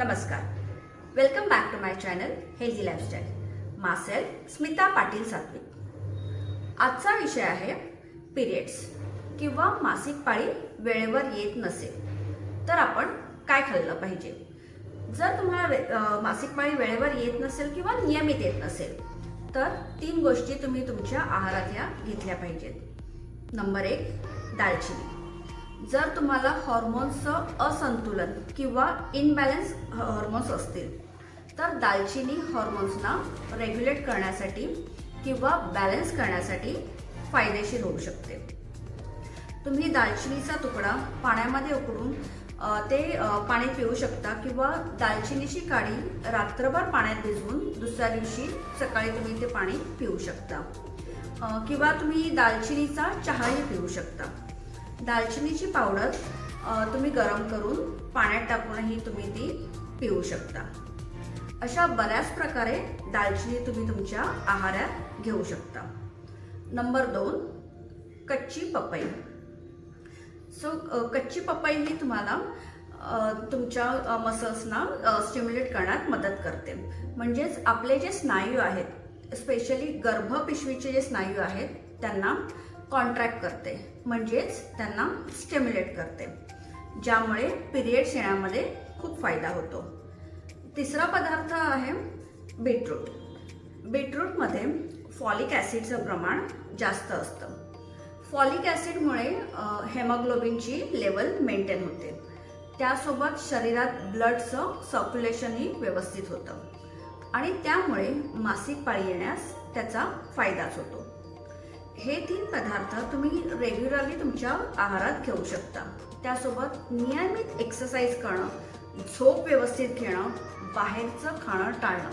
नमस्कार. Welcome back to my channel healthy lifestyle मासेल Smita Patil सात्विक आजचा विषय आहे पिरियड्स किंवा मासिक पाळी वेळेवर येत नसेल तर आपण काय खाल्लं पाहिजे? जर तुम्हाला मासिक पाळी वेळेवर येत नसेल किंवा नियमित येत नसेल तर तीन गोष्टी तुम्ही तुमच्या आहारातल्या घेतल्या पाहिजेत. नंबर एक दालचिनी. जर तुम्हाला हॉर्मोन्सचं असंतुलन किंवा इनबॅलन्स हॉर्मोन्स असतील तर दालचिनी हॉर्मोन्सना रेग्युलेट करण्यासाठी किंवा बॅलन्स करण्यासाठी फायदेशीर होऊ शकते. तुम्ही दालचिनीचा तुकडा पाण्यामध्ये उकडून ते पाणी पिऊ शकता किंवा दालचिनीची काडी रात्रभर पाण्यात भिजवून दुसऱ्या दिवशी सकाळी तुम्ही ते पाणी पिऊ शकता. किंवा तुम्ही दालचिनीचा चहाही पिऊ शकता. दालचिनीची पावडर तुम्ही गरम करून पाण्यात टाकूनही तुम्ही ती पिऊ शकता. अशा बऱ्याच प्रकारे दालचिनी तुम्ही तुमच्या आहारात घेऊ शकता. नंबर दोन कच्ची पपई. सो कच्ची पपई ही तुम्हाला तुमच्या मसल्सना स्टिम्युलेट करण्यात मदत करते. म्हणजेच आपले जे स्नायू आहेत स्पेशली गर्भपिशवीचे जे स्नायू आहेत त्यांना कॉन्ट्रॅक्ट करते. म्हणजेच त्यांना स्टिम्युलेट करते. ज्यामुळे पिरियड्स येण्यामध्ये खूप फायदा होतो. तिसरा पदार्थ आहे बीटरूट बीटरूटमध्ये फॉलिक ॲसिडचं प्रमाण जास्त असतं. फॉलिक ॲसिडमुळे हेमोग्लोबिनची लेवल मेंटेन होते. त्यासोबत शरीरात ब्लडचं सर्क्युलेशनही व्यवस्थित होतं. आणि त्यामुळे मासिक पाळी येण्यास त्याचा फायदाच होतो. हे तीन पदार्थ तुम्ही रेग्युलरली तुमच्या आहारात घेऊ शकता. त्यासोबत नियमित एक्सरसाइज करणं झोप व्यवस्थित घेणं बाहेरचं खाणं टाळणं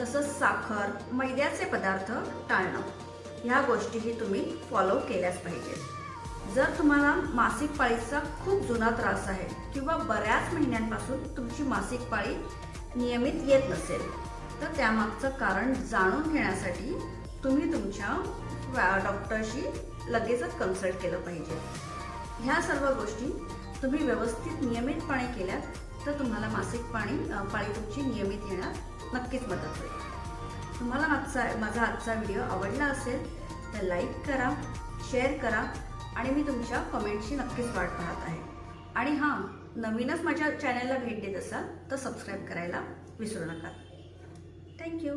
तसंच साखर मैद्याचे पदार्थ टाळणं. ह्या गोष्टीही तुम्ही फॉलो केल्याच पाहिजेत. जर तुम्हाला मासिक पाळीचा खूप जुना त्रास आहे किंवा बऱ्याच महिन्यांपासून तुमची मासिक पाळी नियमित येत नसेल तर त्यामागचं कारण जाणून घेण्यासाठी तुम्ही तुमच्या डॉक्टरशी लगेचच कन्सल्ट केलं पाहिजे. ह्या सर्व गोष्टी तुम्ही व्यवस्थित नियमितपणे केल्यात तर तुम्हाला मासिक पाणी पाळी तुमची नियमित येण्यास नक्कीच मदत होईल. तुम्हाला मागचा माझा आजचा व्हिडिओ आवडला असेल तर लाईक करा शेअर करा आणि मी तुमच्या कमेंटची नक्कीच वाट पाहत आहे. आणि हां नवीनच माझ्या चॅनलला भेट देत असाल तर सबस्क्राईब करायला विसरू नका. थँक्यू